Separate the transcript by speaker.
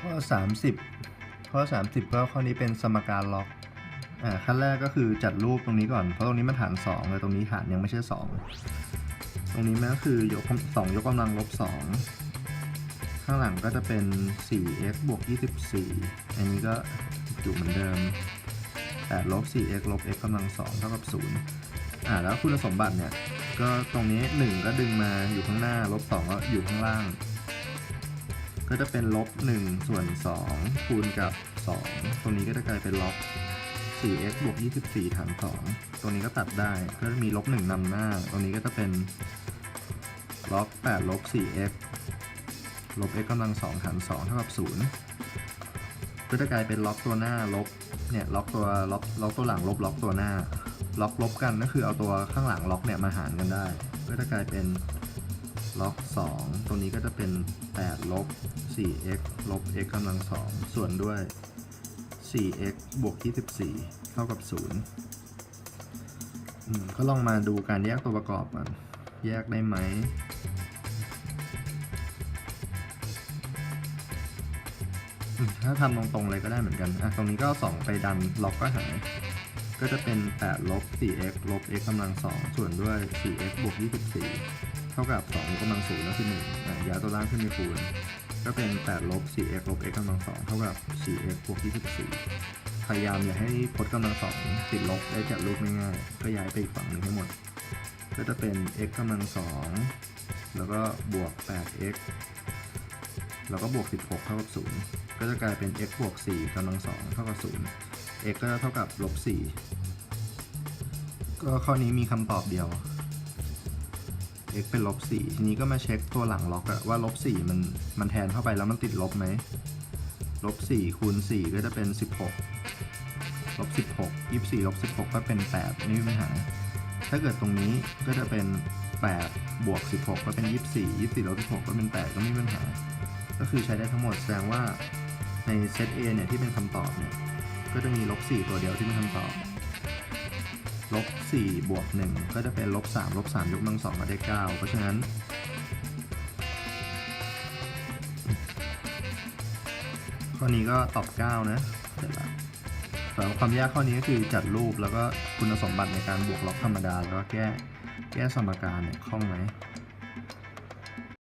Speaker 1: ข้อ 30 ข้อ 30 ก็ข้อนี้เป็นสมการล็อกอ่าขั้นแรกก็คือจัดรูปตรงนี้ก่อน เพราะตรงนี้มันฐาน2เลยตรงนี้ฐานยังไม่ใช่ 2 ตรงนี้มันก็คือยกสองยกกำลังลบ 2 ข้างหลังก็จะเป็น 4x บวก 24 อันนี้ก็อยู่เหมือนเดิม8ลบ 4x ลบ x กำลัง2เท่ากับ 0 อ่าแล้วคุณสมบัติเนี่ย ก็ตรงนี้ 1 ก็ดึงมาอยู่ข้างหน้า ลบ 2 ก็อยู่ข้างล่าง ก็จะเป็นลบ1ส่วน2คูณกับ 2 ตรงนี้ก็จะกลายเป็นลบ 4x บวก 24ฐาน2ตรงนี้ก็ตัดได้ ก็จะมีลบ1นำหน้า ตรงนี้ก็จะเป็นลบ8ลบ 4x ลบ x กำลัง2ฐาน2เท่ากับ0ก็จะกลายเป็นล็อกตัวหน้าลบ เนี่ยล็อกตัวล็อกล็อกตัวหลังลบล็อกตัวหน้า ล็อกลบกันก็คือเอาตัวข้างหลังล็อกเนี่ยมาหารกันได้ ก็จะกลายเป็น ล็อก 2 ตรงนี้ก็จะเป็น 8 ลบ 4x ลบ x กำลัง 2 ส่วนด้วย 4x บวก 24 เท่ากับ 0 ก็ลองมาดูการแยกตัวประกอบกันแยกได้ไหม ถ้าทำตรงๆเลยก็ได้เหมือนกัน อะ ตรงนี้ก็เอา2ไปดันล็อกก็หาย ก็จะเป็น8ลบ 4x ลบ x กำลัง 2 ส่วนด้วย 4x บวก 24 ท่ากับ2ยกกำลัง0ก็คือ1อะย้ายตัวล่างขึ้นไปคูณก็เป็น8ลบ 4x ลบ x กำลัง2เท่ากับ 4x บวก24พยายามอย่าให้พจน์กำลัง2ติดลบได้จากรูปง่ายๆก็ย้ายไปอีกฝั่งหนึ่งให้หมด ก็จะเป็น x กำลัง2แล้วก็บวก 8x แล้วก็บวก 16 เท่ากับ0ก็จะกลายเป็น x บวก4กำลัง2เท่ากับ0 x ก็จะเท่ากับลบ4ก็ข้อนี้มีคำตอบเดียว x เป็นลบ4ทีนี้ก็มาเช็คตัวหลังล็อกอะว่าลบ4มันมันแทนเข้าไปแล้วมันติดลบไหมลบ4คูณ4ก็จะเป็น 16ลบ16 24ลบ16 ก็เป็น 8 ไม่มีปัญหา ถ้าเกิดตรงนี้ก็จะเป็น 8 บวก 16 ก็เป็น 24 24ลบ16 ก็เป็น 8 ก็ไม่มีปัญหา ก็คือใช้ได้ทั้งหมดแสดงว่าในเซต A เนี่ยที่เป็นคำตอบเนี่ยก็จะมีลบ4ตัวเดียวที่เป็นคำตอบ ลบ4บวก1ก็จะเป็นลบ3ลบ3ยกกำลัง2ก็ได้ 9 เพราะฉะนั้น ข้อนี้ก็ตอบ 9 นะเสร็จแล้วสำหรับความยากข้อนี้ก็คือจัดรูปแล้วก็คุณสมบัติในการบวกล็อกธรรมดา แล้วก็แก้แก้สมการเนี่ยคล่องไหม